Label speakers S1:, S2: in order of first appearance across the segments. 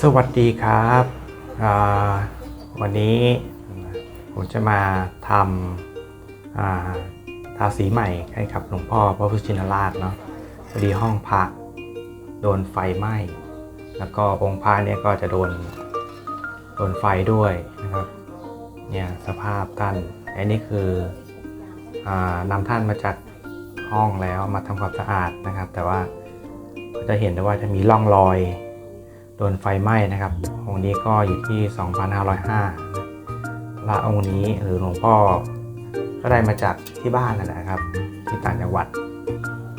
S1: สวัสดีครับวันนี้ผมจะมาทำทาสีใหม่ให้กับหลวงพ่อพระพุทธชินราชเนาะพอดีห้องพระโดนไฟไหม้แล้วก็องค์พระเนี่ยก็จะโดนโดนไฟด้วยนะครับเนี่ยสภาพท่านอันนี้คืออนำท่านมาจากห้องแล้วมาทำความสะอาดนะครับ แต่ว่า ก็จะเห็นได้ว่าจะมีร่องรอยโดนไฟไหม้นะครับองค์นี้ก็อยู่ที่ 2,505พระองค์นี้หรือหลวงพ่อก็ได้มาจากที่บ้านนั่นแหละครับ ที่ต่างจังหวัด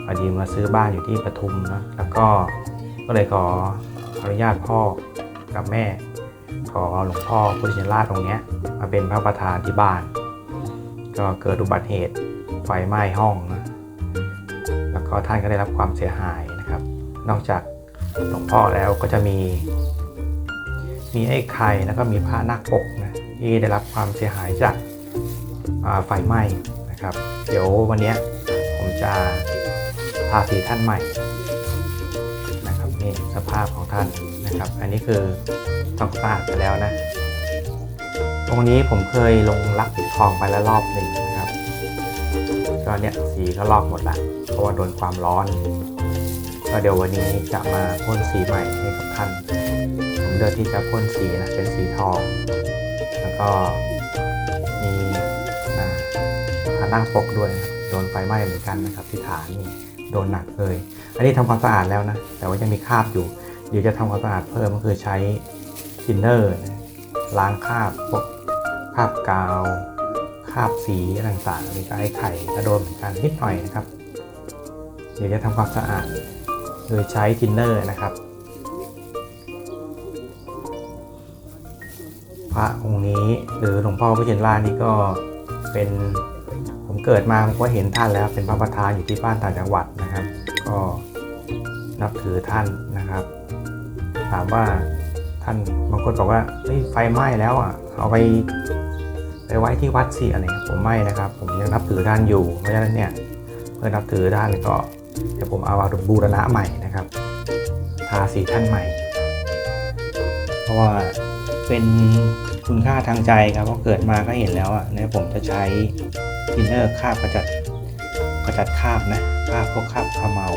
S1: พอดีมาซื้อบ้านอยู่ที่ปทุมนะแล้วก็ก็เลยขออนุญาตพ่อกับแม่ ขอหลวงพ่อพุทธชินราชตรงนี้มาเป็นพระประธานที่บ้าน ก็เกิดอุบัติเหตุไฟไหม้ห้องนะแล้วก็ท่านก็ได้รับความเสียหาย นอกจากหลวงพ่อแล้วก็จะมี มีไอ้ไข่แล้วก็มีพระนาคปกนะที่ได้รับความเสียหายจากไฟไหม้นะครับ เดี๋ยววันนี้ผมจะทาสีท่านใหม่นะครับนี่สภาพของท่านนะครับ อันนี้คือทำความสะอาดไปแล้วนะ ตรงนี้ผมเคยลงลักปิดทองไปแล้วรอบหนึ่งนะครับก็เนี่ยสีก็ลอกหมดละเพราะว่าโดนความร้อน ก็เดี๋ยววันนี้จะมาพ่นสีใหม่ให้กับท่าน ผมเลือกที่จะพ่นสีนะเป็นสีทอง แล้วก็มีอ่าผานั่งปกด้วยโดนไฟไหม้เหมือนกันนะครับที่ฐานนี่โดนหนักเลย อันนี้ทำความสะอาดแล้วนะ แต่ว่ายังมีคราบอยู่ เดี๋ยวจะทำความสะอาดเพิ่มก็คือใช้ทินเนอร์ล้างคราบพวกคราบกาวคราบสีต่างๆนี่ก็ไอ้ไข่ก็โดนเหมือนกันนิดหน่อยนะครับ เดี๋ยวจะทำความสะอาด โดยใช้ทินเนอร์นะครับ พระองค์นี้หรือหลวงพ่อพระเจนราชนี่ก็เป็นผมเกิดมาผมก็เห็นท่านแล้วเป็นพระประธานอยู่ที่บ้านต่างจังหวัดนะครับ ก็นับถือท่านนะครับ ถามว่าท่านบางคนบอกว่าไฟไหม้แล้วอะเอาไปไปไว้ที่วัดสิอะไรผมไม่นะครับ ผมยังนับถือท่านอยู่เพราะฉะนั้นเนี่ยเมื่อนับถือท่านก็ เดี๋ยวผมเอามบูรณะใหม่นะครับทาสีท่านใหม่ เพราะว่าเป็นคุณค่าทางใจครับเพราะเกิดมาก็เห็นแล้วอะเนี่ยผมจะใช้ทินเนอร์คาบกระจัดกระจัดคาบนะคาบพวกคาบขมเมา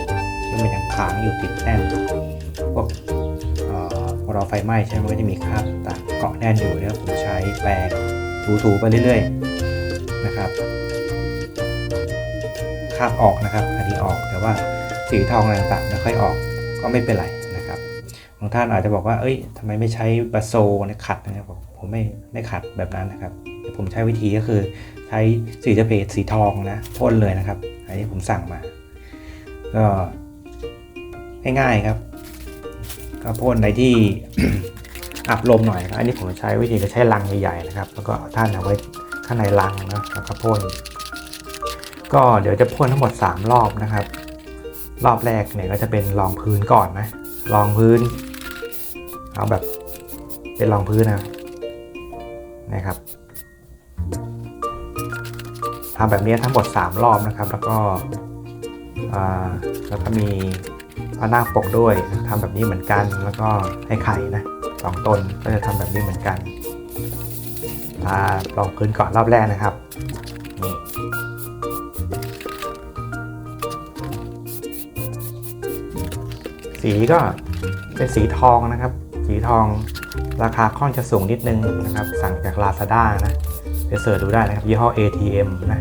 S1: ที่มันยังค้างอยู่ติดแน่นพวกเอ่อพอเราไฟไหม้ใช่ไหมก็จะมีคราบต่างเกาะแน่นอยู่เนี่ยผมใช้แปรงถูๆไปเรื่อยๆนะครับ คราบออกนะครับ อันนี้ออกแต่ว่าสีทองอะไรต่างๆไม่ค่อยออกก็ไม่เป็นไรนะครับบางท่านอาจจะบอกว่าเอ้ยทำไมไม่ใช้บาโซเนี่ยขัดนะครับผมไม่ไม่ขัดแบบนั้นนะครับผมใช้วิธีก็คือใช้สีสเปรย์สีทองนะพ่นเลยนะครับ อันนี้ผมสั่งมา ก็ง่ายๆครับก็พ่นในที่อับลมหน่อยนะครับอันนี้ผมใช้วิธีก็ใช้ลังใหญ่ๆนะครับ แล้วก็เอาท่านเอาไว้ข้างในลังนะแล้วก็พ่น ก็เดี๋ยวจะพ่นทั้งหมด 3 รอบนะครับ รอบแรกเนี่ยก็จะเป็นรองพื้นก่อนนะรองพื้น เอาแบบเป็นรองพื้นนะนะครับทำแบบนี้ทั้งหมด 3 รอบนะครับ แล้วก็แล้วก็มีพระนาคปกด้วยทำแบบนี้เหมือนกัน แล้วก็ให้ไข่นะสองตนก็จะทำแบบนี้เหมือนกันทารองพื้นก่อนรอบแรกนะครับ สีก็เป็นสีทองนะครับ สีทองราคาค่อนจะสูงนิดนึงนะครับ สั่งจาก Lazada นะไปเสิร์ชดูได้นะครับ ยี่ห้อ ATM นะ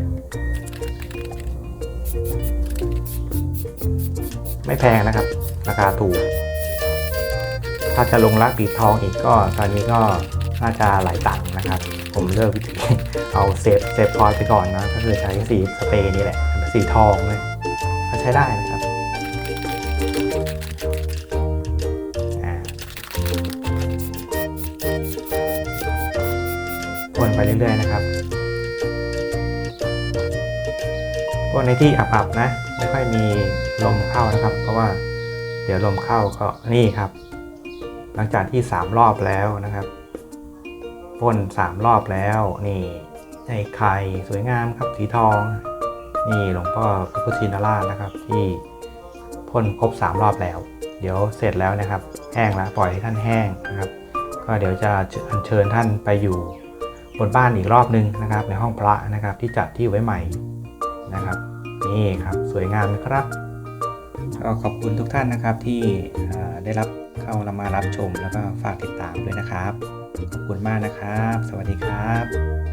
S1: ไม่แพงนะครับ ราคาถูก ถ้าจะลงรักปีทองอีกก็ตอนนี้ก็น่าจะหลายตังค์นะครับ ผมเลือกวิธีเอาเซฟเซฟพอยต์ไปก่อนนะ ก็คือใช้สีสเปรย์นี่แหละ สีทองเลยก็ใช้ได้นะครับ วนไปเรื่อยๆนะครับวนในที่อับๆนะ ไม่ค่อยมีลมเข้านะครับ เพราะว่าเดี๋ยวลมเข้าก็นี่ครับ หลังจากที่ 3 รอบแล้วนะครับพ่น3รอบแล้วนี่ในไข่สวยงามครับสีทอง นี่หลวงพ่อพระพุทธชินราชนะครับที่ พ่นครบ 3 รอบแล้ว เดี๋ยวเสร็จแล้วนะครับ แห้งแล้วปล่อยให้ท่านแห้งนะครับ ก็เดี๋ยวจะอัญเชิญท่านไปอยู่บนบ้านอีกรอบนึงนะครับ ในห้องพระนะครับที่จัดที่ไว้ใหม่นะครับนี่ครับสวยงามนะครับก็ขอบคุณทุกท่านนะครับที่ได้รับเข้ามารับชมแล้วก็ฝากติดตามด้วยนะครับ ขอบคุณมากนะครับ สวัสดีครับ